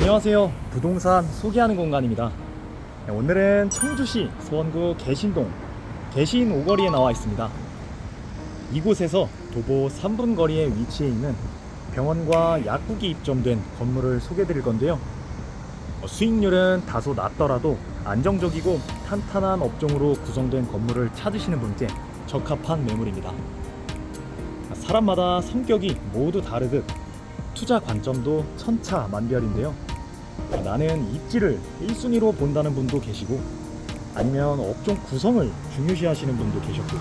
안녕하세요. 부동산 소개하는 공간입니다. 네, 오늘은 청주시 수원구 개신동 개신 오거리에 나와 있습니다. 이곳에서 도보 3분 거리에 위치해 있는 병원과 약국이 입점된 건물을 소개해 드릴 건데요. 어, 수익률은 다소 낮더라도 안정적이고 탄탄한 업종으로 구성된 건물을 찾으시는 분께 적합한 매물입니다. 사람마다 성격이 모두 다르듯 투자 관점도 천차만별인데요. 나는 입지를 1순위로 본다는 분도 계시고 아니면 업종 구성을 중요시 하시는 분도 계셨고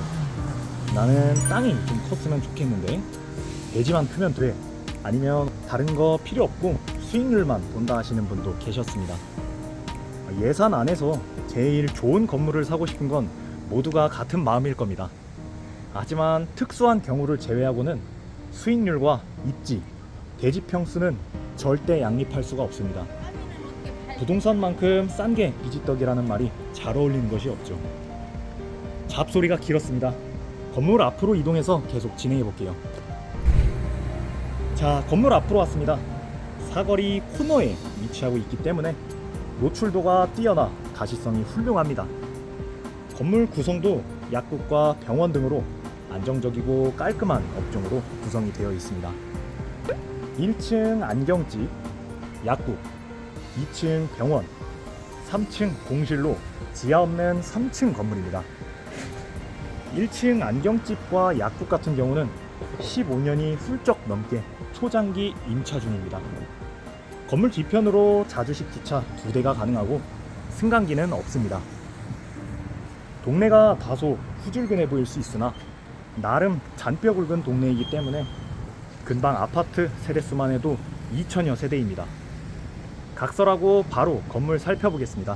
나는 땅이 좀 컸으면 좋겠는데 대지만 크면 돼 아니면 다른 거 필요 없고 수익률만 본다 하시는 분도 계셨습니다. 예산 안에서 제일 좋은 건물을 사고 싶은 건 모두가 같은 마음일 겁니다. 하지만 특수한 경우를 제외하고는 수익률과 입지, 대지 평수는 절대 양립할 수가 없습니다. 부동산만큼 싼게 비지떡이라는 말이 잘 어울리는 것이 없죠. 잡소리가 길었습니다. 건물 앞으로 이동해서 계속 진행해 볼게요. 자, 건물 앞으로 왔습니다. 사거리 코너에 위치하고 있기 때문에 노출도가 뛰어나 가시성이 훌륭합니다. 건물 구성도 약국과 병원 등으로 안정적이고 깔끔한 업종으로 구성이 되어 있습니다. 1층 안경집, 약국, 2층 병원, 3층 공실로 지하 없는 3층 건물입니다. 1층 안경집과 약국 같은 경우는 15년이 훌쩍 넘게 초장기 임차 중입니다. 건물 뒤편으로 자주식 기차 두 대가 가능하고 승강기는 없습니다. 동네가 다소 후줄근해 보일 수 있으나 나름 잔뼈 굵은 동네이기 때문에 근방 아파트 세대수만 해도 2천여 세대입니다. 각설하고 바로 건물 살펴보겠습니다.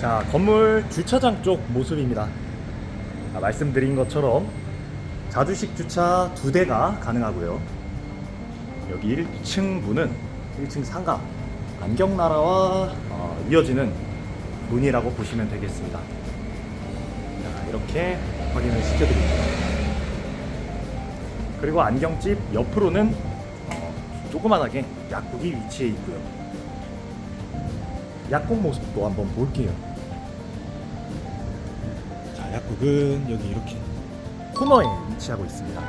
자, 건물 주차장 쪽 모습입니다. 아, 말씀드린 것처럼 자주식 주차 두 대가 가능하고요. 여기 1층 문은 1층 상가 안경나라와 어, 이어지는 문이라고 보시면 되겠습니다. 자, 이렇게 확인을 시켜드립니다. 그리고 안경집 옆으로는 어, 조그만하게 약국이 위치해 있고요. 약국 모습도 한번 볼게요. 자, 약국은 여기 이렇게 코너에 위치하고 있습니다.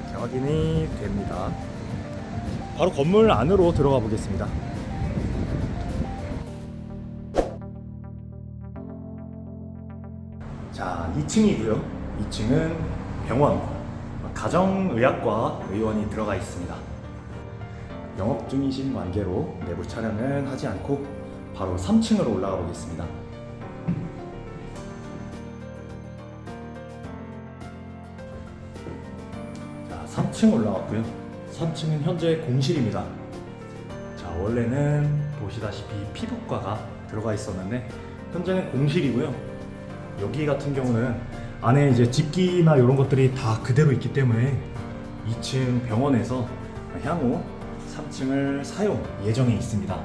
이렇게 확인이 됩니다. 바로 건물 안으로 들어가 보겠습니다. 자, 2층이고요. 2층은 병원, 가정의학과 의원이 들어가 있습니다. 영업 중이신 관계로 내부 촬영은 하지 않고 바로 3층으로 올라가 보겠습니다. 자, 3층 올라왔고요. 3층은 현재 공실입니다. 자, 원래는 보시다시피 피부과가 들어가 있었는데 현재는 공실이고요. 여기 같은 경우는 안에 이제 집기나 이런 것들이 다 그대로 있기 때문에 2층 병원에서 향후 3층을 사용 예정에 있습니다.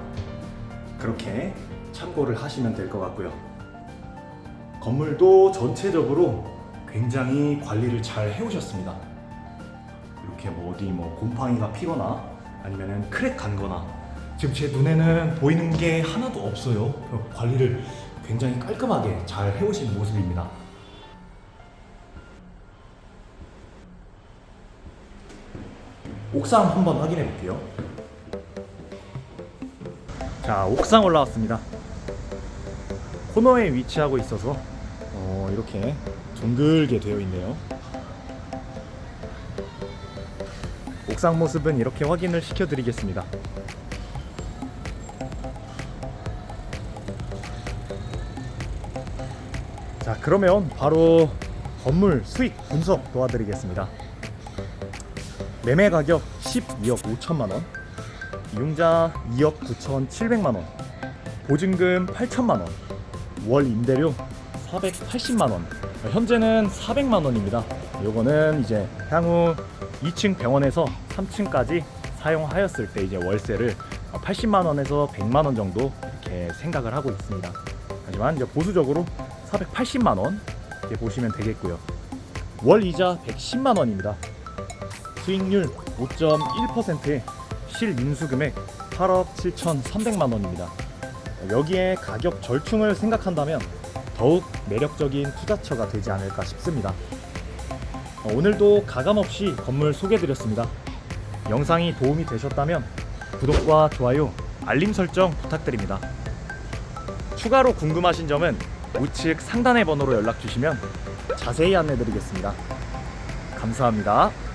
그렇게 참고를 하시면 될 것 같고요. 건물도 전체적으로 굉장히 관리를 잘 해오셨습니다. 이렇게 뭐 어디 뭐 곰팡이가 피거나 아니면은 크랙 간거나 지금 제 눈에는 보이는 게 하나도 없어요. 관리를 굉장히 깔끔하게 잘 해오신 모습입니다. 옥상 한번 확인해 볼게요. 자, 옥상 올라왔습니다. 코너에 위치하고 있어서 어, 이렇게 둥글게 되어 있네요. 옥상 모습은 이렇게 확인을 시켜드리겠습니다. 자, 그러면 바로 건물 수익 분석 도와드리겠습니다. 매매 가격 12억 5천만 원, 이용자 2억 9천 7백만 원, 보증금 8천만 원, 월 임대료 480만 원. 현재는 400만 원입니다. 요거는 이제 향후 2층 병원에서 3층까지 사용하였을 때 이제 월세를 80만 원에서 100만 원 정도 이렇게 생각을 하고 있습니다. 하지만 이제 보수적으로 480만 원 이렇게 보시면 되겠고요. 월 이자 110만 원입니다. 수익률 5.1%에 실인수 금액 8억 7,300만 원입니다. 여기에 가격 절충을 생각한다면 더욱 매력적인 투자처가 되지 않을까 싶습니다. 오늘도 가감없이 건물 소개드렸습니다. 영상이 도움이 되셨다면 구독과 좋아요, 알림 설정 부탁드립니다. 추가로 궁금하신 점은 우측 상단의 번호로 연락 주시면 자세히 안내드리겠습니다. 감사합니다.